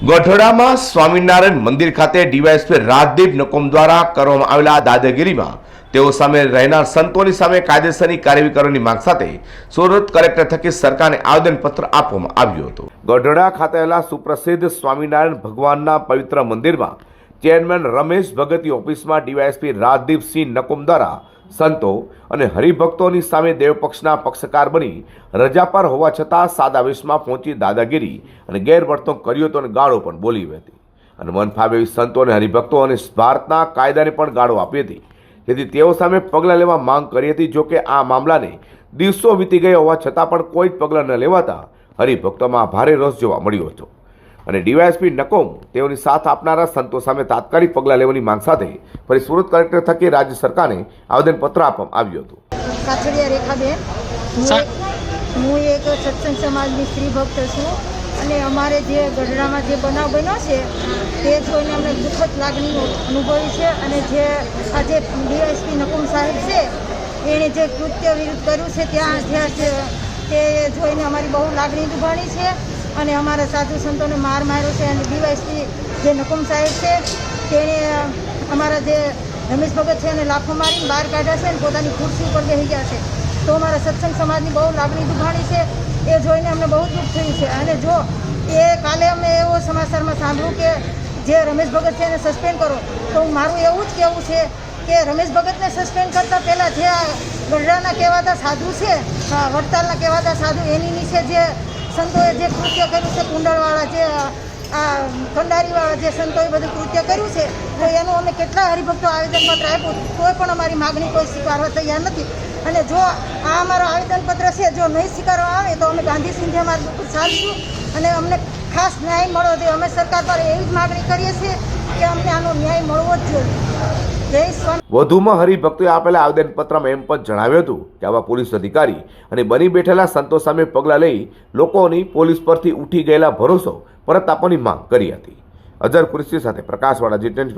ગઢડામાં સ્વામિનારાયણ મંદિર ખાતે ડીવાયએસપી રાજદીપ નકોમ દ્વારા કરવામાં આવેલા દાદાગીરીમાં તેઓ સામે રહેનાર સંતોની સામે કાયદેસરની કાર્યવાહી કરવાની માંગ સાથે સુરત કલેક્ટર થકી સરકારને આવેદનપત્ર આપવામાં આવ્યું હતું. ગઢડા ખાતે આવેલા સુપ્રસિદ્ધ સ્વામિનારાયણ ભગવાનના પવિત્ર મંદિરમાં ચેરમેન રમેશ ભગતની ઓફિસમાં ડીવાયએસપી રાજદીપસિંહ નકુમ દ્વારા સંતો અને હરિભક્તોની સામે દેવપક્ષના પક્ષકાર બની રજા પર હોવા છતાં સાદા વેશમાં પહોંચી દાદાગીરી અને ગેરવર્તણૂક કર્યો તો અને ગાળો પણ બોલી હતી અને મન ફાવે એવી સંતો અને હરિભક્તો અને ભારતના કાયદાને પણ ગાળો આપી હતી. તેથી તેઓ સામે પગલાં લેવા માંગ કરી હતી, જોકે આ મામલાને દિવસો વીતી ગયા હોવા છતાં પણ કોઈ જ પગલાં ન લેવાતા હરિભક્તોમાં ભારે રસ જોવા મળ્યો હતો. અને ડીવાયએસપી નકોમ તેઓની સાથ આપનારા સંતો સામે તાત્કાલિક પગલાં લેવાની માંગ સાથે ફરી સુરત કલેક્ટર થકી રાજ્ય સરકારને આવેદનપત્ર આપવામાં આવ્યું હતું. હું એક- હું એક સત્સંગ સમાજની સ્ત્રી ભક્ત છું અને અમારે જે ગઢડામાં જે બનાવ બન્યો છે તે જોઈને અમને દુઃખદ લાગણી અનુભવી છે અને જે આજે ડીએસપી નકુમ સાહેબ છે એણે જે કૃત્ય વિરુદ્ધ કર્યું છે ત્યાં જ્યાં છે તે જોઈને અમારી બહુ લાગણી દુભાણી છે. અને અમારા સાધુ સંતોને માર માર્યો છે અને ડીવાયસી જે નકુમ સાહેબ છે, તેણે અમારા જે રમેશ ભગત છે એને લાફો મારીને બહાર કાઢ્યા છે અને પોતાની ખુરશી ઉપર બેસી ગયા છે. તો અમારા સત્સંગ સમાજની બહુ લાગણી દુભાણી છે. એ જોઈને અમને બહુ દુઃખ થયું છે. અને જો એ કાલે અમે એવો સમાચારમાં સાંભળ્યું કે જે રમેશ ભગત છે એને સસ્પેન્ડ કરો, તો મારું એવું જ કહેવું છે કે રમેશ ભગતને સસ્પેન્ડ કરતાં પહેલાં જે ગઢડાના કહેવાતા સાધુ છે વડતાલના કહેવાતા સાધુ એની નીચે જે સંતોએ જે કૃત્ય કર્યું છે, કુંડળવાળા જે, આ કંડારીવાળા જે સંતોએ બધું કૃત્ય કર્યું છે, તો એનું અમે કેટલા હરિભક્તો આવેદનપત્ર આપ્યું? તોય પણ અમારી માગણી કોઈ સ્વીકારવા તૈયાર નથી. અને જો આ અમારો આવેદનપત્ર છે, જો નહીં સ્વીકારવા આવે, તો અમે ગાંધી સિંધિયા માર્ગ ઉપર અને અમને ખાસ ન્યાય મળવો જોઈએ. અમે સરકાર પર એવી જ માગણી કરીએ છીએ કે અમને આનો ન્યાય મળવો જ જોઈએ. વધુમાં હરિભક્તોએ આપેલા આવેદનપત્રમાં એમ પણ જણાવ્યું હતું કે આવા પોલીસ અધિકારી અને બની બેઠેલા સંતો સામે પગલાં લઈ લોકોની પોલીસ પરથી ઉઠી ગયેલા ભરોસો, પરત આપવાની માંગ કરી હતી. અઝર કુરશી સાથે પ્રકાશવાળા જી ટેન્ટ